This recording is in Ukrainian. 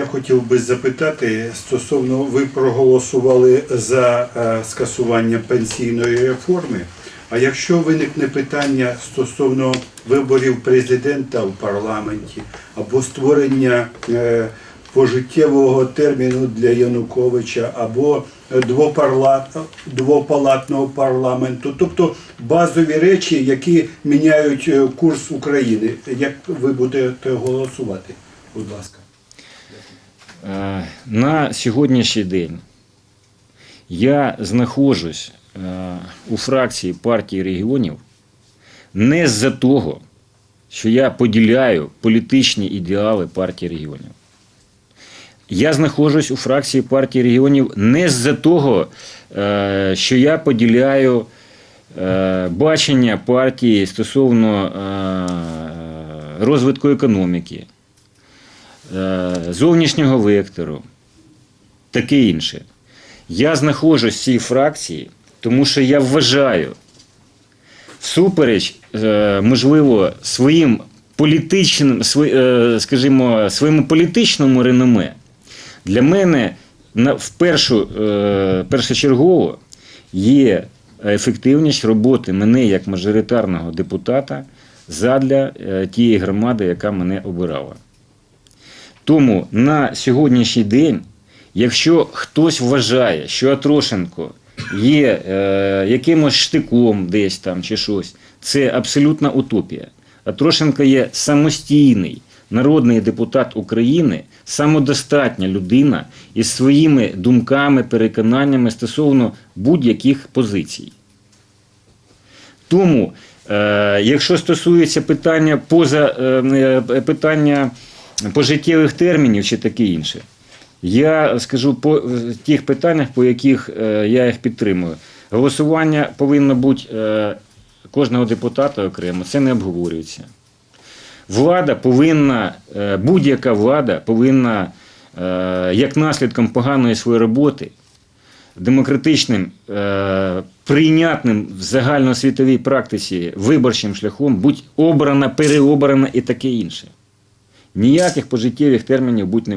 хотів би запитати стосовно ви проголосували за е, скасування пенсійної реформи. А якщо виникне питання стосовно виборів президента в парламенті або створення е, пожиттєвого терміну для Януковича, або двопалатного парламенту, тобто базові речі, які міняють е, курс України. Як ви будете голосувати? Будь ласка. Е, На сьогоднішній день я знаходжусь е, у фракції партії регіонів не з-за того, що я поділяю політичні ідеали партії регіонів. Я знаходжусь у фракції партії регіонів не з-за того, е, що я поділяю бачення партії стосовно розвитку економіки, зовнішнього вектору, таке інше. Я знаходжусь в цій фракції, тому що я вважаю, всупереч, е, можливо, своїм політичним, е, скажімо, своєму політичному реноме, для мене в першу, е, першочергово є ефективність роботи мене як мажоритарного депутата задля е, тієї громади, яка мене обирала. Тому на сьогоднішній день, якщо хтось вважає, що Атрошенко є е, якимось штиком десь там чи щось, це абсолютна утопія. Атрошенко є самостійний народний депутат України, самодостатня людина із своїми думками, переконаннями стосовно будь-яких позицій. Тому, е, якщо стосується питання поза е, е, питання пожиттєвих термінів чи таке інше, я скажу по е, тих питаннях, по яких е, я їх підтримую. Голосування повинно бути е, кожного депутата окремо, це не обговорюється. Влада повинна, будь-яка влада повинна, як наслідком поганої своєї роботи, демократичним, прийнятним в загальносвітовій практиці виборчим шляхом будь обрана, переобрана і таке інше. Ніяких пожиттєвих термінів бути не.